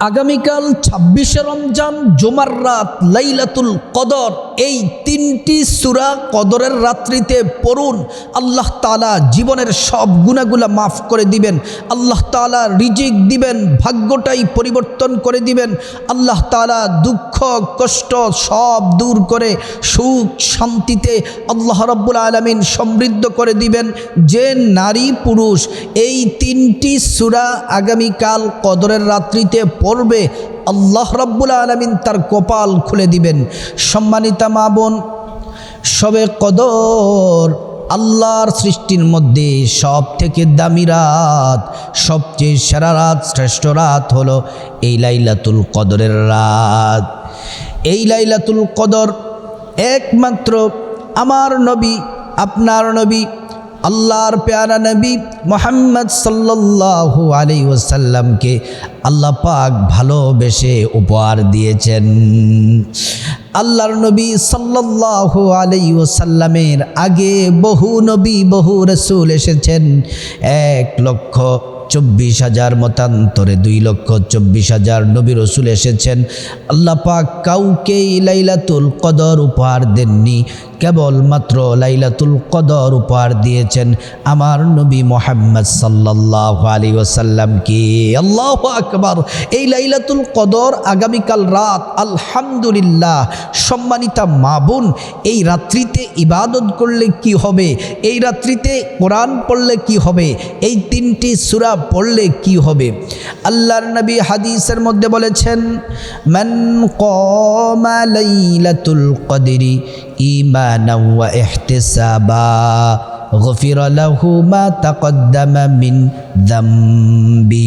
আগামীকাল ছাব্বিশে রমজান জুমার রাত লাইলাতুল কদর। এই তিনটি সুরা কদরের রাত্রিতে পড়ুন, আল্লাহ তালা জীবনের সব গুণাগুলা মাফ করে দিবেন, আল্লাহ তালা রিজিক দিবেন, ভাগ্যটাই পরিবর্তন করে দিবেন, আল্লাহ তালা দুঃখ, কষ্ট সব দূর করে সুখ শান্তিতে আল্লাহ রব্বুল আলমিন সমৃদ্ধ করে দিবেন, যে নারী পুরুষ এই তিনটি সুরা আগামীকাল কদরের রাত্রিতে পড়বে আল্লাহ রব্বুল আলমিন তার কপাল খুলে দিবেন। সম্মানিতা মা বোন, সবে কদর আল্লাহর সৃষ্টির মধ্যে সব থেকে দামি রাত, সবচেয়ে সেরা রাত, শ্রেষ্ঠ রাত হলো এই লাইলাতুল কদরের রাত। এই লাইলাতুল কদর একমাত্র আমার নবী, আপনার নবী আল্লাহর প্যারা নবী মোহাম্মদ সাল্লাল্লাহু আলী ওসাল্লামকে আল্লাহ পাক ভালোবেসে উপহার দিয়েছেন। আল্লাহর নবী সাল্লাল্লাহু আলী ওসাল্লামের আগে বহু নবী, বহু রসুল এসেছেন। এক লক্ষ চব্বিশ হাজার মতান্তরে, দুই লক্ষ চব্বিশ হাজার নবী রসুল এসেছেন। আল্লাহ পাক কাউকেই লাইলাতুল কদর উপহার দেননি, কেবলমাত্র লাইলাতুল কদর উপহার দিয়েছেন আমার নবী মোহাম্মদ সাল্লাহ আলী ওসাল্লামকে আল্লাহ আকবার। এই লাইলাতুল কদর আগামীকাল রাত, আলহামদুলিল্লাহ, সম্মানিতা মাবুন এই রাত্রিতে ইবাদত করলে কি হবে? এই রাত্রিতে কোরআন পড়লে কি হবে? এই তিনটি সুরা পড়লে কি হবে? আল্লাহর নবী হাদিসের মধ্যে বলেছেন, মান কমা লাইলাতুল কদরি ইমানা ওয়া ইহতিসাবা, গফির লাহু মা তাকদ্দামা মিন যামবি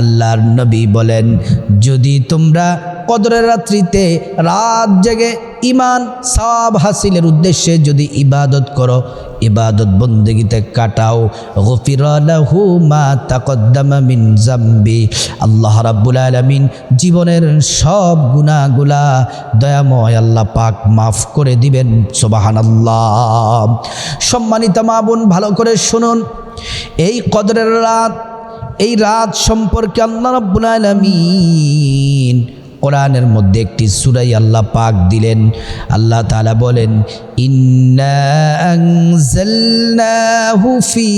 আল্লাহর নবী বলেন, যদি তোমরা কদরের রাত্রিতে রাত জেগে ইমান সব হাসিলের উদ্দেশ্যে যদি ইবাদত করো ইবাদত বন্দেগিতে কাটাও। গফিরালাহু মা তাকদ্দামা মিন জাম্বি। আল্লাহ রাব্বুল আলামিন জীবনের সব গুনাহগুলা দয়াময় আল্লাহ পাক মাফ করে দিবেন। সুবহানাল্লাহ। সম্মানিত মা বোন, ভালো করে শুনুন। এই কদরের রাত, এই রাত সম্পর্কে আল্লাহ রাব্বুল আলামিন কোরআনের মধ্যে একটি সুরাই আল্লাহ পাক দিলেন। আল্লাহ তালা বলেন ফি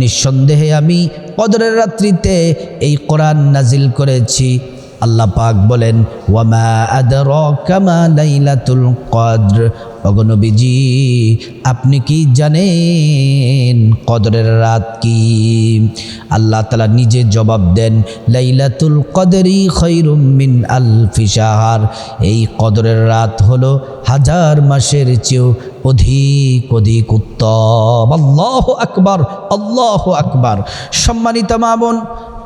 নিঃসন্দেহে আমি কদরের রাত্রিতে এই কোরআন নাজিল করেছি। আল্লাহ পাক বলেন, ওয়ামা আদরাকা মা লাইলাতুল অগনবীজি আপনি কি জানেন কদরের রাত কি? আল্লাহ তালা নিজে জবাব দেন, লাইলাতুল কদরি খৈরুম মিন আলফি শাহার। এই কদরের রাত হলো হাজার মাসের চেয়েও অধিক অধিক উত্তম। আল্লাহ আকবার আল্লাহ আকবার। সম্মানিত মা বোন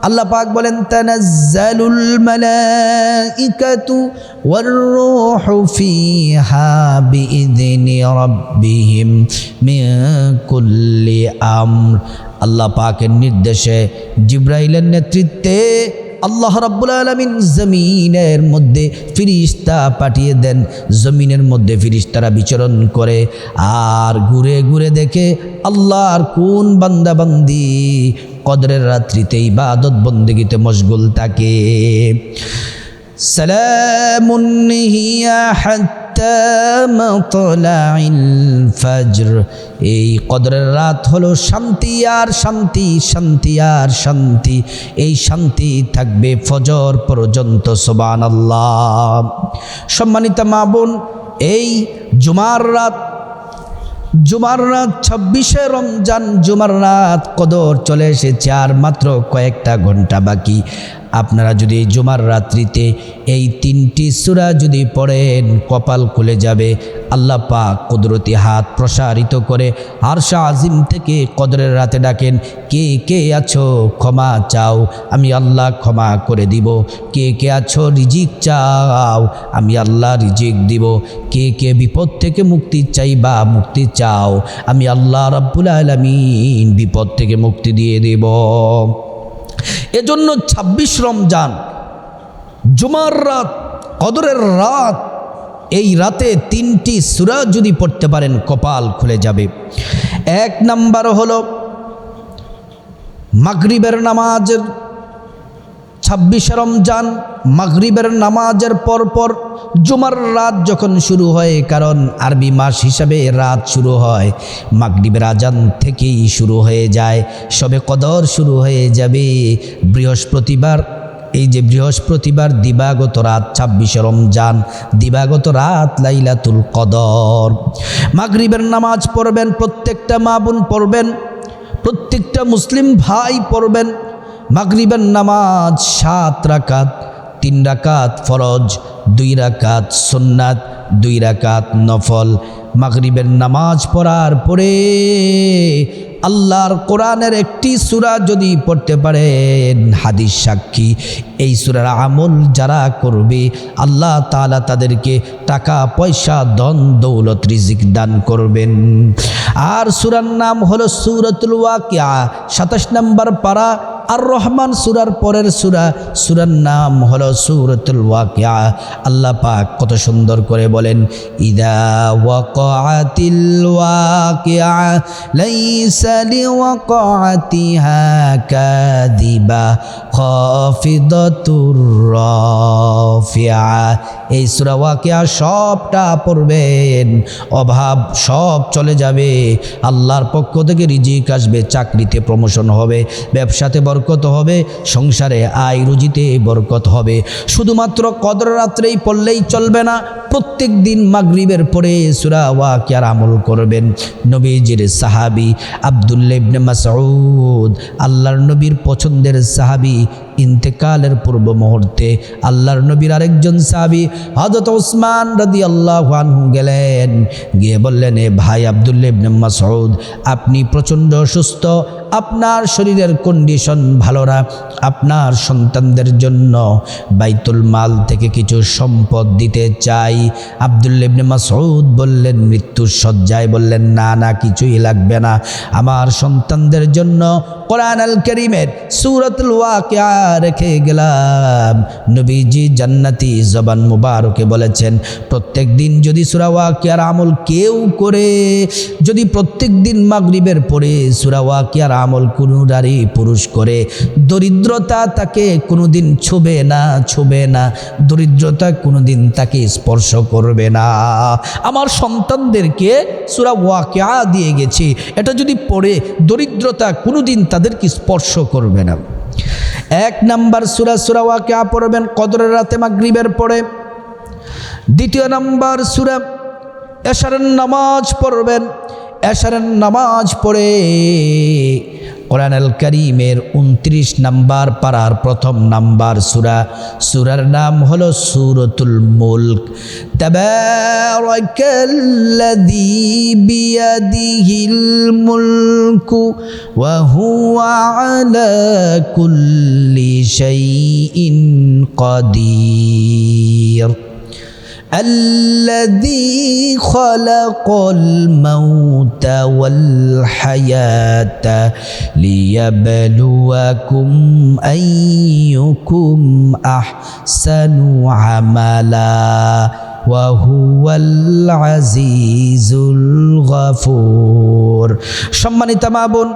আল্লাহ পাক বলেন, তানাজ্জালুল মালাইকাতু ওয়ার-রূহু ফিহা বিইذনি রাব্বিহিম মিন কুল্লি আমর। আল্লাহ পাকের নির্দেশে জিব্রাইলের নেতৃত্বে আল্লাহ রাব্বুল আলমিন জমিনের মধ্যে ফিরিস্তা পাঠিয়ে দেন। জমিনের মধ্যে ফিরিস্তারা বিচরণ করে আর ঘুরে ঘুরে দেখে আল্লাহর কোন বান্দাবান্দি কদরের রাত্রিতে ইবাদত বন্দেগীতে মশগুল থাকে। সালামুন্নিহিয়া হাত এই কদরের রাত হলো শান্তি আর শান্তি শান্তি আর শান্তি। এই শান্তি থাকবে ফজর পর্যন্ত সোবান আল্লাহ সম্মানিত মা বোন, এই জুমার রাত জুমার রাত, ছাব্বিশে রমজান জুমার রাত কদর চলে এসেছে আর মাত্র কয়েকটা ঘণ্টা বাকি। আপনারা যদি জুমার রাত্রিতে এই তিনটি সুরা যদি পড়েন, কপাল খুলে যাবে। আল্লাহ পাক কুদরতি হাত প্রসারিত করে আরশা আজিম থেকে কদরের রাতে ডাকেন, কে কে আছো? ক্ষমা চাও। আমি আল্লাহ ক্ষমা করে দিব। কে কে আছো? রিজিক চাও। আমি আল্লাহ রিজিক দিব। কে কে বিপদ থেকে মুক্তি চাই বা মুক্তি চাও। আমি আল্লাহ রাব্বুল আলমিন বিপদ থেকে মুক্তি দিয়ে দেব। এজন্য ২৬ রমজান, জুমার রাত, কদরের রাত, এই রাতে তিনটি সুরা যদি পড়তে পারেন, কপাল খুলে যাবে। এক নাম্বার হলো, মাগরিবের নামাজের ছাব্বিশে রমজান, মাগরিবের নামাজের পরপর জুমার রাত যখন শুরু হয়, কারণ আরবি মাস হিসাবে রাত শুরু হয়। মাগরিবের আজান থেকেই শুরু হয়ে যায়, সবে কদর শুরু হয়ে যাবে। বৃহস্পতিবার, এই যে বৃহস্পতিবার দিবাগত রাত, ছাব্বিশে রমজান, দিবাগত রাত লাইলাতুল কদর। মাগরিবের নামাজ পড়বেন, প্রত্যেকটা মা বোন পড়বেন, প্রত্যেকটা মুসলিম ভাই পড়বেন মাগরিবের নামাজ সাত রাকাত, তিন রাকাত ফরজ, দুই রাকাত সুন্নাত, দুই রাকাত নফল। মাগরিবের নামাজ পড়ার পরে আল্লাহর কোরআনের একটি সূরা যদি পড়তে পারেন, হাদিস সাক্ষী, এই সুরার আমল যারা করবে, আল্লাহ তাআলা তাদেরকে টাকা, পয়সা, ধন, দৌলত, রিজিক দান করবেন। আর সুরার নাম হলো সূরাতুল ওয়াকিয়া, সাতাশ নম্বর পারা আর রহমান সুরার পরের সুরা, সুরার নাম হলো সুরতুল ওয়াকিয়া। আল্লাহ পাক কত সুন্দর করে বলেন, ইদা ওয়াকাতিল ওয়াকিয়া, লাইসা লিওয়াকাতিহা কাদিবা খাফিদাতুর রাফিয়া এই সুরা ওয়াকিয়া সবটা পড়বেন, অভাব সব চলে যাবে, আল্লাহর পক্ষ থেকে রিজিক আসবে, চাকরিতে প্রমোশন হবে, ব্যবসাতে বরকত হবে, সংসারে আয় রুজিতে বরকত হবে। শুধুমাত্র কদর রাত্রেই পড়লেই চলবে না, প্রত্যেক দিন মাগরিবের পরে সুরা ওয়াকিয়ার আমল করবেন। নবীজির সাহাবি আবদুল্লা ইবনে মাসউদ, আল্লাহর নবীর পছন্দের সাহাবি ইন্তেকালের পূর্ব মুহূর্তে আল্লাহর নবীর আরেকজন সাহাবি হজরত ওসমান রাদি আল্লাহ আনহু গেলেন। গিয়ে বললেন, এ ভাই আবদুল্লা ইবনে মাসউদ, আপনি প্রচণ্ড অসুস্থ, আপনার শরীরের কন্ডিশন ভালো না, আপনার সন্তানদের জন্য বাইতুল মাল থেকে কিছু সম্পদ দিতে চাই। আবদুল্লা ইবনে মাসউদ বললেন, মৃত্যুর শয্যায় বললেন, না না, কিছুই লাগবে না। আমার সন্তানদের জন্য কোরআন আল করিমের সুরতুল ওয়াকিয়া রেখে গেলাম। নবীজি জান্নাতি জবান মুবারকে বলেছেন, প্রত্যেক দিন যদি সুরা ওয়াকিয়ার আমল কেউ করে, যদি প্রত্যেক দিন মাগরিবের পরে সুরা ওয়াকিয়ার আমল কোনো নারী পুরুষ করে, দরিদ্রতা তাকে কোনোদিন ছুবে না ছুবে না, দরিদ্রতা কোনোদিন তাকে স্পর্শ করবে না। আমার সন্তানদেরকে সুরা ওয়াকিয়া দিয়ে গেছি। এটা যদি পড়ে, দরিদ্রতা কোনো কোনোদিন তাদেরকে স্পর্শ করবে না। এক নাম্বার সুরা সুরা ওয়াকে পড়বেন, কদরের রাতে মাগরিবের পড়ে দ্বিতীয় নাম্বার সুরা এশারের নামাজ পড়বেন, এশারের নামাজ পড়ে কোরআন আল করিমের উনত্রিশ নাম্বার পাড়ার প্রথম নাম্বার সুরা। সুরার নাম হলো সুরতুল মুলক। তাবারাকাল্লাযী বিয়াদিহিল মুলকু ওয়া হুয়া আলা কুল্লি শাইইন কাদির। الذي خلق الموت والحياة ليبلوكم أيكم أحسن عملا وهو العزيز الغفور সম্মানিত মা বোন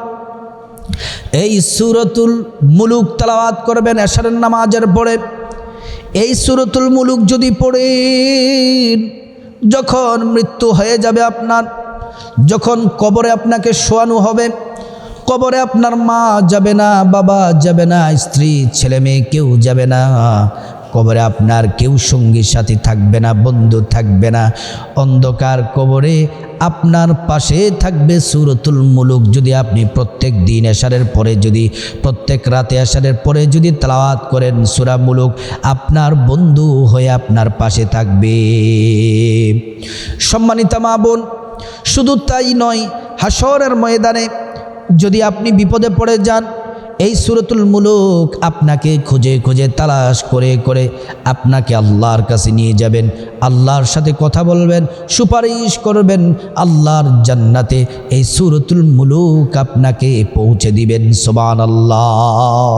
এই সুরতুল মুলুক তালাওয়াত করবেন এশারের নামাজের পরে এই সুরতুল মুলুক যদি পড়েন, যখন মৃত্যু হয়ে যাবে আপনার, যখন কবরে আপনাকে শোয়ানো হবে, কবরে আপনার মা যাবে না, বাবা যাবে না, স্ত্রী, ছেলে মেয়ে কেউ যাবে না। কবরে আপনার কেউ সঙ্গী সাথী থাকবে না, বন্ধু থাকবে না। অন্ধকার কবরে আপনার পাশে থাকবে সুরতুল মুলুক। যদি আপনি প্রত্যেক দিন এশারের পরে যদি, প্রত্যেক রাতে এশারের পরে যদি তালাওয়াত করেন সুরা মুলুক, আপনার বন্ধু হয়ে আপনার পাশে থাকবে। সম্মানিতা মা বোন, শুধু তাই নয় হাসরের ময়দানে যদি আপনি বিপদে পড়ে যান এই সুরতুল মুলুক আপনাকে খুঁজে খুঁজে তালাশ করে করে আপনাকে আল্লাহর কাছে নিয়ে যাবেন। আল্লাহর সাথে কথা বলবেন, সুপারিশ করবেন, আল্লাহর জান্নাতে এই সুরতুল মুলুক আপনাকে পৌঁছে দিবেন। সোবান আল্লাহ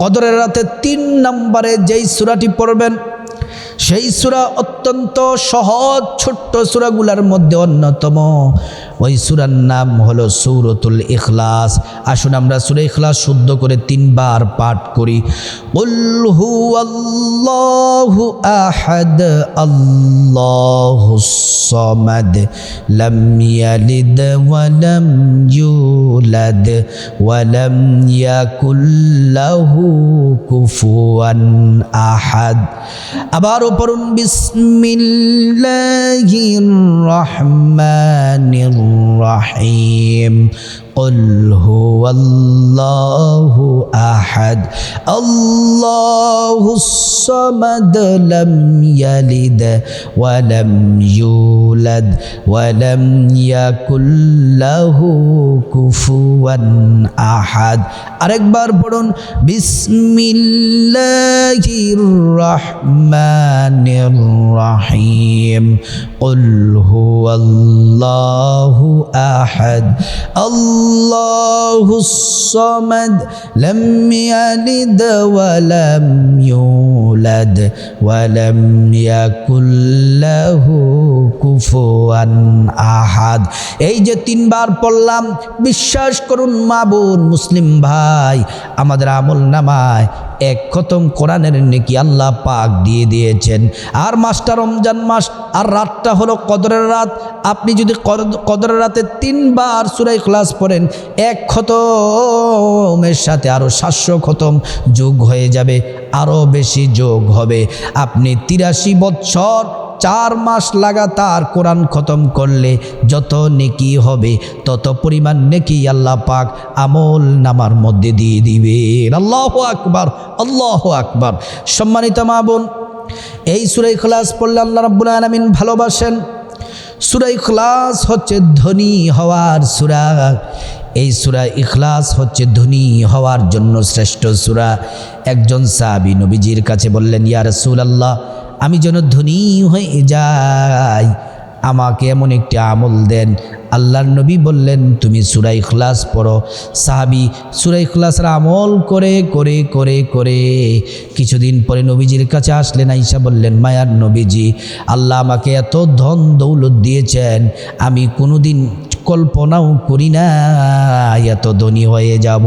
কদরের রাতে তিন নম্বরে যেই সুরাটি পড়বেন, সেই সুরা অত্যন্ত সহজ, ছোট্ট সুরাগুলার মধ্যে অন্যতম। ওই সুরার নাম হলো সৌরতুল ইখলাস। আসুন আমরা সুরে ইখলাস শুদ্ধ করে তিনবার পাঠ করি। উল্হু আল্লাহু আহাদ, আল্লাহু সমাদ, লাম ইয়ালিদ ওয়ালাম ইউলাদ ওয়ালাম ইয়াকুল কুফুয়ান আবারও পড়ুন, বিসমিল্লাহির রহমানির الرحيم. قل هو الله أحد الله الصمد لم يلد ولم يولد ولم يكن له كفوا أحد আরেকবার পড়ুন বিসমিল্লাহির রহমানির রহিম قل هو الله أحد الله الصمد لم يلد ولم يولد ولم يكن له কুফুয়া আহাদ এই যে তিনবার পড়লাম বিশ্বাস করুন মা বোন মুসলিম ভাই আমাদের আমল নামায় এক খতম কোরআনের নেকি আল্লাহ পাক দিয়ে দিয়েছেন। আর মাসটা রমজান মাস, আর রাতটা হলো কদরের রাত। আপনি যদি কদ- কদরের রাতে তিনবার সুরাই ক্লাস পড়েন, এক খতমের সাথে আরও সাতশো খতম যোগ হয়ে যাবে আরও বেশি যোগ হবে। আপনি তিরাশি বৎসর চার মাস লাগাতার কোরআন খতম করলে যত নেকি হবে, তত পরিমাণ নেকি আল্লাহ পাক আমল নামার মধ্যে দিয়ে দিবেন। আল্লাহ আকবার আল্লাহ আকবার। সম্মানিত মা বোন, এই সুরাই খলাস পড়লে আল্লাহ রাব্বুল আলামিন ভালোবাসেন। সুরাই ইখলাস হচ্ছে ধনী হওয়ার সুরা। এই সুরা ইখলাস হচ্ছে ধনী হওয়ার জন্য শ্রেষ্ঠ সুরা। একজন সাহাবি নবীজির কাছে বললেন, ইয়া রাসূলুল্লাহ আমি যেন ধনী হয়ে যাই। আমাকে এমন একটি আমল দেন। আল্লাহর নবী বললেন, তুমি সুরাই ইখলাস পড়ো। সাহাবি সুরাই ইখলাসের আমল করে করে করে করে কিছুদিন পরে নবীজির কাছে আসলেন আইসা বললেন, মায়ার নবীজি, আল্লাহ আমাকে এত ধন দৌলত দিয়েছেন, আমি কোনোদিন কল্পনাও করি না, এত ধনী হয়ে যাব।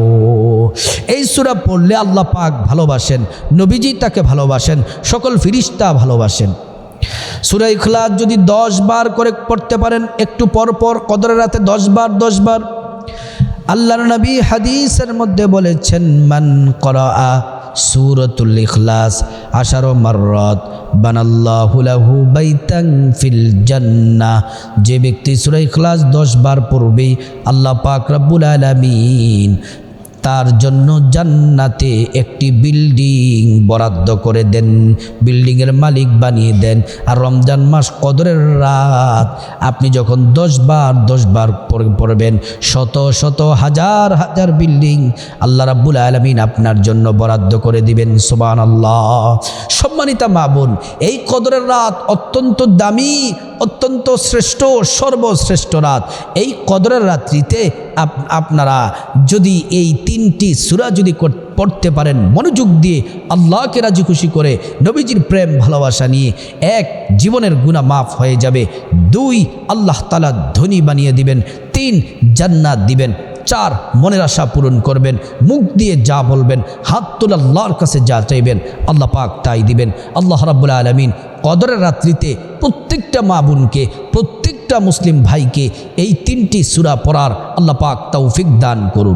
এই সুরা পড়লে আল্লাহ পাক ভালোবাসেন, নবীজি তাকে ভালোবাসেন, সকল ফিরিস্তা ভালোবাসেন। সুরা ইখলাস যদি দশ বার করে পড়তে পারেন, একটু পর পর, কদরের রাতে দশ বার দশ বার। আল্লাহর নবী হাদিসের মধ্যে বলেছেন, মান করা সুরতুল ইখলাস, আশারো মাররত, বানাল্লাহু লাহু বাইতাং ফিল জান্নাহ। যে ব্যক্তি সুরা ইখলাস 10 বার পড়বে, আল্লাহ পাক রব্বুল আলামিন তার জন্য জান্নাতে একটি বিল্ডিং বরাদ্দ করে দেন। বিল্ডিংয়ের মালিক বানিয়ে দেন। আর রমজান মাস কদরের রাত, আপনি যখন দশ বার দশ বার পড়বেন, শত শত হাজার হাজার বিল্ডিং আল্লাহ রাব্বুল আলমিন আপনার জন্য বরাদ্দ করে দিবেন সুবান আল্লাহ সম্মানিতা মা বোন, এই কদরের রাত অত্যন্ত দামি অত্যন্ত শ্রেষ্ঠ সর্বশ্রেষ্ঠ রাত। এই কদরের রাত্রিতে আপ- আপনারা যদি এই তিনটি সুরা যদি পড়তে পারেন, মনোযোগ দিয়ে আল্লাহকে রাজি খুশি করে, নবীজির প্রেম, ভালোবাসা নিয়ে এক জীবনের গুণা মাফ হয়ে যাবে। দুই, আল্লাহ তালা ধনী বানিয়ে দিবেন। তিন, জান্নাত দিবেন। চার মনের আশা পূরণ করবেন, মুখ দিয়ে যা বলবেন, হাত তোলার আল্লাহর কাছে যা চাইবেন, আল্লাহ পাক তাই দিবেন। আল্লাহ রাবুল আলমিন কদরের রাত্রিতে প্রত্যেকটা মা বোনকে, প্রত্যেকটা মুসলিম ভাইকে এই তিনটি সুরা পড়ার আল্লাহ পাক তৌফিক দান করুন।